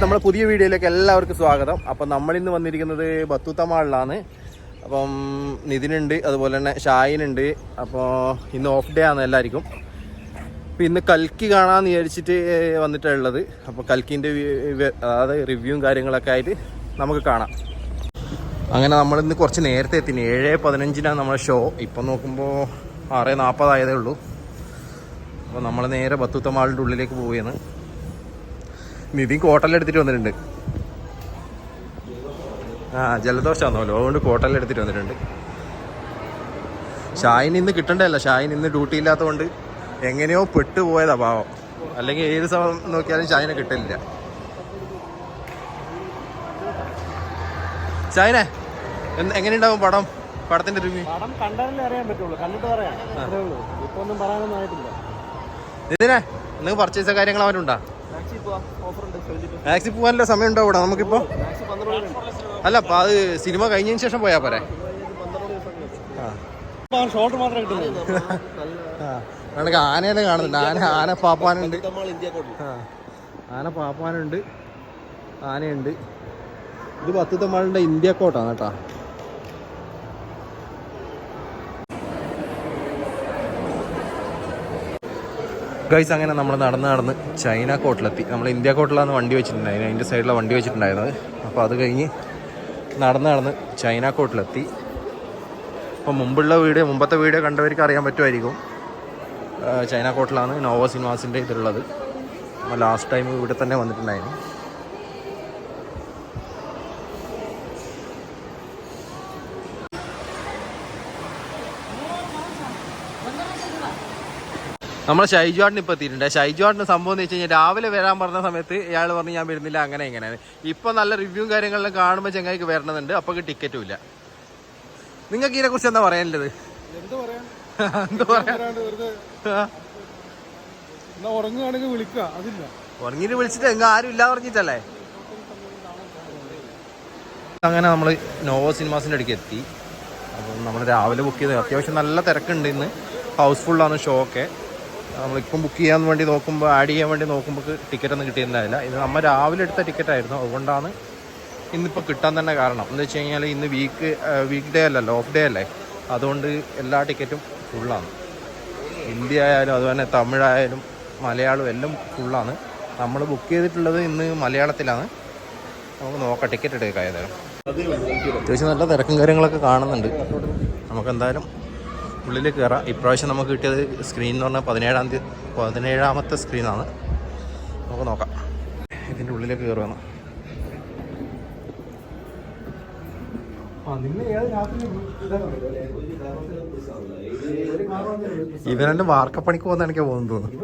നമ്മുടെ പുതിയ വീഡിയോയിലേക്ക് എല്ലാവർക്കും സ്വാഗതം. അപ്പം നമ്മളിന്ന് വന്നിരിക്കുന്നത് ബത്തൂത്ത മാളിലാണ്. അപ്പം നിതിനുണ്ട് അതുപോലെ തന്നെ ഷായിനുണ്ട്. അപ്പോൾ ഇന്ന് ഓഫ് ഡേ ആണ് എല്ലാവർക്കും. അപ്പം ഇന്ന് കൽക്കി കാണാമെന്ന് വിചാരിച്ചിട്ട് വന്നിട്ടുള്ളത് അപ്പോൾ കൽക്കിന്റെ അതായത് റിവ്യൂവും കാര്യങ്ങളൊക്കെ ആയിട്ട് നമുക്ക് കാണാം. അങ്ങനെ നമ്മളിന്ന് കുറച്ച് നേരത്തെ എത്തിന് ഏഴ് പതിനഞ്ചിനാണ് നമ്മുടെ ഷോ ഇപ്പം നോക്കുമ്പോൾ ആറ് നാൽപ്പതായതേ ഉള്ളൂ. അപ്പോൾ നമ്മൾ നേരെ ബത്തൂത്ത മാളിന്റെ ഉള്ളിലേക്ക് പോവുകയാണ്. നിതിൻ കോട്ടലെടുത്തിട്ട് വന്നിട്ടുണ്ട്. ആ ജലദോഷമാണല്ലോ അതുകൊണ്ട് കോട്ടലെടുത്തിട്ട് വന്നിട്ടുണ്ട്. ഷായിൻ ഇന്ന് കിട്ടണ്ടല്ല ഷായിൻ ഇന്ന് ഡ്യൂട്ടി ഇല്ലാത്തതുകൊണ്ട് എങ്ങനെയോ പെട്ടുപോയതാ പാവം. അല്ലെങ്കിൽ ഏത് സമയം നോക്കിയാലും ഷായിനെ കിട്ടില്ല ഷായിനെ എങ്ങനെയുണ്ടാവും പടം? പടത്തിന്റെ റിവ്യൂ പടം കണ്ടാലേ അറിയാൻ പറ്റുള്ളൂ. കണ്ടിട്ട് പറയാം. ഇപ്പൊ ഒന്നും പറയാനൊന്നും ആയിട്ടില്ല. ഇതിനെ നിങ്ങൾക്ക് പർച്ചേസ് കാര്യങ്ങൾ അവനുണ്ടാ മാക്സി പോവാം ഓഫർ ഉണ്ട് ചോദിച്ചിട്ട്. മാക്സി പോകാനുള്ള സമയം ഉണ്ടാവും ഇവിടെ? നമുക്കിപ്പോ അല്ല അപ്പൊ അത് സിനിമ കഴിഞ്ഞതിന് ശേഷം പോയാ പോരെ? ഷോർട്ട് മാത്രമേ കിട്ടുള്ളൂ. ആ, നമുക്ക് ആനേനെ കാണുന്നുണ്ട്. ആന ആന പാപ്പാനുണ്ട്. ആന പാപ്പാനുണ്ട്. ആനയുണ്ട്. ഇത് പത്ത് തമ്മാളുടെ ഇന്ത്യ കോട്ടാണ് കേട്ടാ. ഗൈസ് അങ്ങനെ നമ്മൾ നടന്ന് നടന്ന് ചൈന കോട്ടിലെത്തി. നമ്മൾ ഇന്ത്യ കോട്ടിലാണ് വണ്ടി വെച്ചിട്ടുണ്ടായിരുന്നു അതിന്റെ സൈഡിലാണ് വണ്ടി വെച്ചിട്ടുണ്ടായിരുന്നത്. അപ്പോൾ അത് കഴിഞ്ഞ് നടന്ന് നടന്ന് ചൈന കോട്ടിലെത്തി. അപ്പോൾ മുമ്പുള്ള വീഡിയോ മുമ്പത്തെ വീഡിയോ കണ്ടവർക്ക് അറിയാൻ പറ്റുമായിരിക്കും. ചൈന കോട്ടിലാണ് നോവ സിനിമാസിന്റെ ഇതിലുള്ളത്. ലാസ്റ്റ് ടൈം ഇവിടെ തന്നെ വന്നിട്ടുണ്ടായിരുന്നു. നമ്മൾ ഷൈജുവാട്ടിന് ഇപ്പോൾ എത്തിയിട്ടുണ്ട്. ഷൈജുവാട്ടിന് സംഭവം എന്ന് വെച്ച് കഴിഞ്ഞാൽ രാവിലെ വരാൻ പറഞ്ഞ സമയത്ത് ഇയാൾ പറഞ്ഞു ഞാൻ വരുന്നില്ല അങ്ങനെ ഇങ്ങനെ ഇപ്പോൾ നല്ല റിവ്യൂ കാര്യങ്ങളിലും കാണുമ്പോൾ ചെങ്ങായിക്ക് വരണമെന്നുണ്ട്. അപ്പോൾ ടിക്കറ്റും ഇല്ല. നിങ്ങൾക്ക് ഇതിനെക്കുറിച്ച് എന്താ പറയാനുള്ളത്? എന്ത് പറയാൻ? എന്താ പറയാ എന്നാ ഉറങ്ങുകയാണെങ്കിൽ വിളിക്കുക അതില്ല. ഉറങ്ങിയിട്ട് വിളിച്ചിട്ട് എങ്ങ ആരും ഇല്ല പറഞ്ഞിട്ടല്ലേ? അങ്ങനെ നമ്മൾ നോവോ സിനിമാസിന്റെ അടുക്ക് എത്തി. അപ്പം നമ്മൾ രാവിലെ ബുക്ക് ചെയ്ത് അത്യാവശ്യം നല്ല തിരക്കുണ്ട് ഇന്ന്. ഹൗസ്ഫുള്ളാണ് ഷോ ഒക്കെ. നമ്മളിപ്പം ബുക്ക് ചെയ്യാൻ വേണ്ടി നോക്കുമ്പോൾ ആഡ് ചെയ്യാൻ വേണ്ടി നോക്കുമ്പോൾ ടിക്കറ്റ് ഒന്നും കിട്ടിയിട്ടുണ്ടായില്ല ഇത് നമ്മൾ രാവിലെ എടുത്ത ടിക്കറ്റ് ആയിരുന്നു. അതുകൊണ്ടാണ് ഇന്നിപ്പോൾ കിട്ടാൻ തന്നെ കാരണം. എന്ന് വെച്ച് കഴിഞ്ഞാൽ ഇന്ന് വീക്ക് വീക്ക് ഡേ അല്ലല്ലോ ഓഫ് ഡേ അല്ലേ? അതുകൊണ്ട് എല്ലാ ടിക്കറ്റും ഫുള്ളാണ് ഹിന്ദി ആയാലും അതുപോലെ തമിഴായാലും മലയാളം എല്ലാം ഫുള്ളാണ് നമ്മൾ ബുക്ക് ചെയ്തിട്ടുള്ളത് ഇന്ന് മലയാളത്തിലാണ്. നമുക്ക് നോക്കാം ടിക്കറ്റ് എടുക്കാം ഏതായാലും. അത്യാവശ്യം നല്ല തിരക്കും കാര്യങ്ങളൊക്കെ കാണുന്നുണ്ട്. നമുക്ക് എന്തായാലും ഉള്ളിൽ കയറാം. ഇപ്രാവശ്യം നമുക്ക് കിട്ടിയത് സ്ക്രീൻ എന്ന് പറഞ്ഞാൽ പതിനേഴാം തീയതി പതിനേഴാമത്തെ സ്ക്രീനാണ് നമുക്ക് നോക്കാം. ഇതിന്റെ ഉള്ളിലേക്ക് കയറുകയാണ് ഇവരെന്റെ വാർക്കപ്പണിക്ക് പോകുന്ന എനിക്ക് പോകുന്നു തോന്നുന്നു.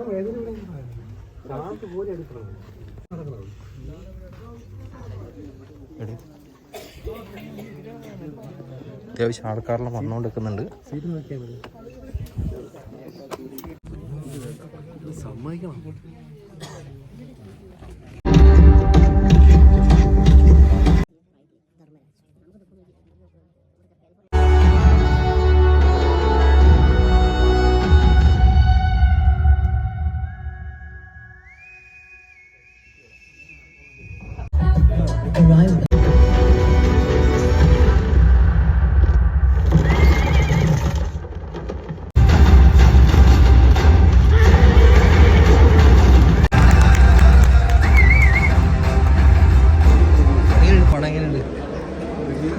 അത്യാവശ്യം ആൾക്കാരെല്ലാം വന്നുകൊണ്ട് നിൽക്കുന്നുണ്ട് സമ്മതിക്കണം.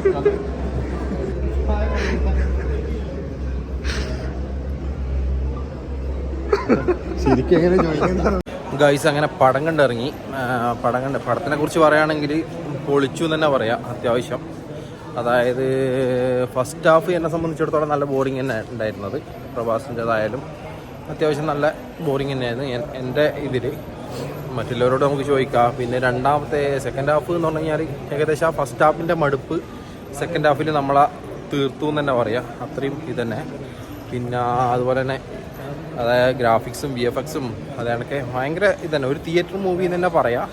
എങ്ങനെ ഗൈസ് അങ്ങനെ പടം കണ്ടിറങ്ങി. പടം കണ്ട് പടത്തിനെ കുറിച്ച് പറയുകയാണെങ്കിൽ പൊളിച്ചു എന്ന് തന്നെ പറയാം അത്യാവശ്യം. അതായത് ഫസ്റ്റ് ഹാഫ് എന്നെ സംബന്ധിച്ചിടത്തോളം നല്ല ബോറിങ് തന്നെ ഉണ്ടായിരുന്നത്. പ്രഭാസിന്റെതായാലും അത്യാവശ്യം നല്ല ബോറിങ് തന്നെയായിരുന്നു എൻ- എന്റെ ഇതിൽ മറ്റുള്ളവരോട് നമുക്ക് ചോദിക്കാം. പിന്നെ രണ്ടാമത്തെ സെക്കൻഡ് ഹാഫ് എന്ന് പറഞ്ഞു കഴിഞ്ഞാൽ ഏകദേശം ആ ഫസ്റ്റ് ഹാഫിന്റെ മടുപ്പ് സെക്കൻഡ് ഹാഫിൽ നമ്മളെ തീർത്തു എന്ന് തന്നെ പറയാം. അത്രയും ഇതന്നെ പിന്നെ അതുപോലെ തന്നെ അതായത് ഗ്രാഫിക്സും വി എഫ് എക്സും അതാണൊക്കെ ഭയങ്കര ഇതന്നെ ഒരു തിയേറ്റർ മൂവി എന്ന് തന്നെ പറയാം.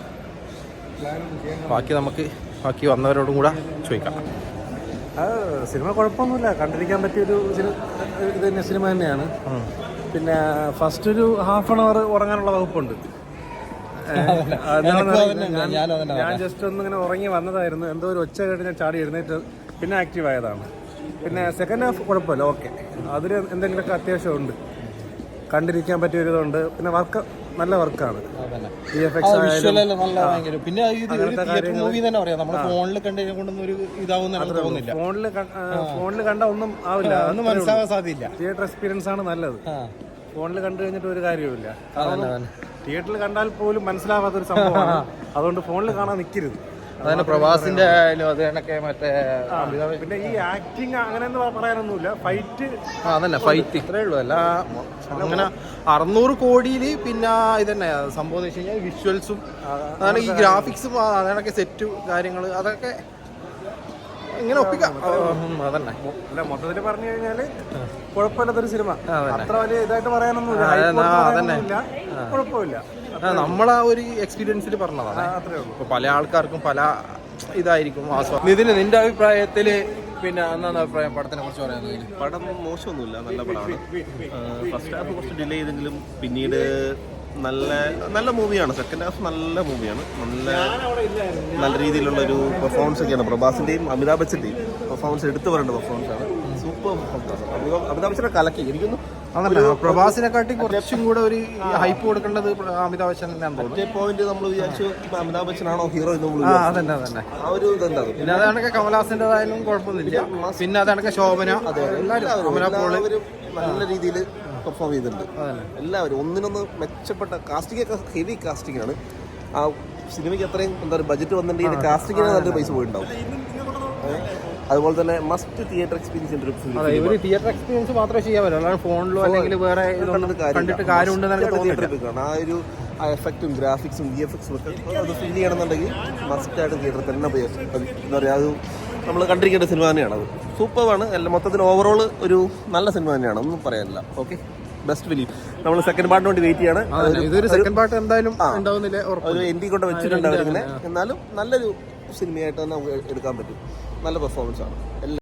ബാക്കി നമുക്ക് ബാക്കി വന്നവരോടും കൂടെ ചോദിക്കാം. സിനിമ കുഴപ്പമൊന്നുമില്ല. കണ്ടിരിക്കാൻ പറ്റിയൊരു ഇത് തന്നെ സിനിമ തന്നെയാണ്. പിന്നെ ഫസ്റ്റ് ഒരു ഹാഫ് ആൻ അവർ ഉറങ്ങാനുള്ള വകുപ്പുണ്ട് അതെന്താണെന്ന് എനിക്കും അറിയില്ല. അതന്നെ, ഞാൻ- ജസ്റ്റ് ഒന്ന് ഇങ്ങനെ ഉറങ്ങി വന്നതായിരുന്നു. എന്തോ ഒരു ഒച്ച കേട്ട് ഞാൻ ചാടി എഴുന്നേറ്റ് പിന്നെ ആക്റ്റീവ് ആയതാണ്. പിന്നെ സെക്കൻഡ് ഹാഫ് കുഴപ്പമില്ല. ഓക്കെ അതിൽ എന്തെങ്കിലുമൊക്കെ അത്യാവശ്യമുണ്ട്. കണ്ടിരിക്കാൻ പറ്റിയ ഒരിതുണ്ട് പിന്നെ വർക്ക് നല്ല വർക്കാണ് പിന്നെ മൂവി തന്നെ പറയാം. ഫോണിൽ കണ്ടതിനെ കൊണ്ടൊന്നും ഒരു ഇതാവുന്ന തോന്നുന്നില്ല. ഫോണിൽ ഫോണിൽ കണ്ട ഒന്നും ആവില്ല. ഒന്നും മനസ്സിലാവാൻ സാധ്യതയില്ല. തിയേറ്റർ എക്സ്പീരിയൻസ് ആണ് നല്ലത്. ഫോണിൽ കണ്ടു കഴിഞ്ഞിട്ട് ഒരു കാര്യവുമില്ല. തിയേറ്ററിൽ കണ്ടാൽ പോലും മനസ്സിലാവാത്ത ഒരു സംഭവമാണ്. അതുകൊണ്ട് ഫോണിൽ കാണാൻ നിൽക്കരുത് അതന്നെ പ്രവാസിന്റെ ആയാലും അത് കണക്കെ മറ്റേ പിന്നെ ഈ ആക്ടിങ് അങ്ങനെ പറയാനൊന്നുമില്ല. ഫൈറ്റ് അതല്ല ഫൈറ്റ് ഇത്രേ ഉള്ളൂ. അല്ല അങ്ങനെ അറുന്നൂറ് കോടിയിൽ പിന്നെ ഇതന്നെ സംഭവം എന്ന് വെച്ച് കഴിഞ്ഞാൽ വിഷ്വൽസും അതാണ് ഈ ഗ്രാഫിക്സും അതൊക്കെ സെറ്റും കാര്യങ്ങൾ അതൊക്കെ ഇങ്ങനെ ഒപ്പിക്കാം. അതന്നെ. അല്ല മൊത്തത്തിൽ പറഞ്ഞു കഴിഞ്ഞാൽ കുഴപ്പമില്ലാത്തൊരു സിനിമ. അത്ര വലിയ ഇതായിട്ട് പറയാനൊന്നുമില്ല. കുഴപ്പമില്ല. കുഴപ്പമില്ല. ആ, നമ്മളാ ഒരു എക്സ്പീരിയൻസിൽ പറഞ്ഞതാണ് അത്രയുള്ളൂ അത്രേ ഉള്ളൂ. ഇപ്പൊ പല ആൾക്കാർക്കും പല ഇതായിരിക്കും ആസ്വാദനം ഇതിന് നിന്റെ അഭിപ്രായത്തിൽ പിന്നെ എന്താണ് അഭിപ്രായം പടത്തിനെ കുറിച്ച് പറയുന്നത് പടം മോശമൊന്നുമില്ല നല്ല പടമാണ്. ഫസ്റ്റ് ഹാഫ് കുറച്ച് ഡിലേ ചെയ്തെങ്കിലും പിന്നീട് നല്ല നല്ല മൂവിയാണ് സെക്കൻഡ് ഹാഫ് നല്ല മൂവിയാണ് നല്ല നല്ല രീതിയിലുള്ള ഒരു പെർഫോമൻസ് ഒക്കെയാണ് പ്രഭാസിന്റെയും അമിതാഭ് ബച്ചന്റെയും പെർഫോമൻസ് എടുത്തു പറയേണ്ട പെർഫോമൻസ് ആണ്. സൂപ്പർ പെർഫോമൻസ് അമിതാഭ് ബച്ചനെ കലക്കി. എനിക്കൊന്നും അതല്ല പ്രഭാസിനെക്കാട്ടി കുറച്ചും കൂടെ ഒരു ഹൈപ്പ് കൊടുക്കേണ്ടത് അമിതാഭ് ബച്ചൻ തന്നെയാന്ന് തോന്നുന്നു. ഒറ്റ പോയിന്റ് നമ്മൾ വിചാരിച്ചു ഇപ്പൊ അമിതാഭ് ബച്ചനാണോ ഹീറോ എന്ന് നമ്മൾ ആ അതന്നെ അതന്നെ. ആ ഒരു ഇതെന്താകും പിന്നെ അതാണൊക്കെ കമലഹാസന്റെതായാലും കുഴപ്പമൊന്നുമില്ല. പിന്നെ അതാണൊക്കെ ശോഭന. എല്ലാവരും. അമല എല്ലാവരും നല്ല രീതിയിൽ പെർഫോം ചെയ്തിട്ടുണ്ട്. എല്ലാവരും ഒന്നിനൊന്ന് മെച്ചപ്പെട്ട കാസ്റ്റിംഗ് ഒക്കെ ഹെവി കാസ്റ്റിംഗ് ആണ്. ആ സിനിമയ്ക്ക് അത്രയും എന്താ പറയുക ബജറ്റ് വന്നിട്ടുണ്ടെങ്കിൽ കാസ്റ്റിങ്ങിന് നല്ലൊരു പൈസ പോയിട്ടുണ്ടാവും. അതുപോലെ തന്നെ മസ്റ്റ് തിയേറ്റർ എക്സ്പീരിയൻസ് ഉണ്ട് ഒരു. തിയേറ്റർ എക്സ്പീരിയൻസ് മാത്രമേ ചെയ്യാൻ പറ്റുള്ളൂ അല്ലാതെ ഫോണിലോ അല്ലെങ്കിൽ വേറെ കണ്ടിട്ട് കാര്യമുണ്ട്. ആ ഒരു ആ എഫക്റ്റും ഗ്രാഫിക്സും വി എഫ് എക്സും ഒക്കെ അത് ഫീൽ ചെയ്യണമെന്നുണ്ടെങ്കിൽ മസ്റ്റ് ആയിട്ട് തിയേറ്ററിൽ തന്നെ പോയി എന്താ പറയുക അത് നമ്മൾ കണ്ടിരിക്കേണ്ട സിനിമ തന്നെയാണ് അത്. സൂപ്പറാണ് എല്ലാം മൊത്തത്തിൽ ഓവറോൾ ഒരു നല്ല സിനിമ തന്നെയാണ്. ഒന്നും പറയാനില്ല. ഓക്കെ ബെസ്റ്റ് ഫിലിം നമ്മൾ സെക്കൻഡ് പാർട്ടിന് വേണ്ടി വെയിറ്റ് ചെയ്യാണ്. ഇതൊരു സെക്കൻഡ് പാർട്ട് എന്തായാലും ഉണ്ടാവുന്നില്ല? ഒരു എൻഡി കൊണ്ട് വെച്ചിട്ടുണ്ട് അവരിങ്ങനെ എന്നാലും നല്ലൊരു സിനിമയായിട്ട് തന്നെ നമുക്ക് എടുക്കാൻ പറ്റും. നല്ല പെർഫോമൻസ് ആണ്. എല്ലാം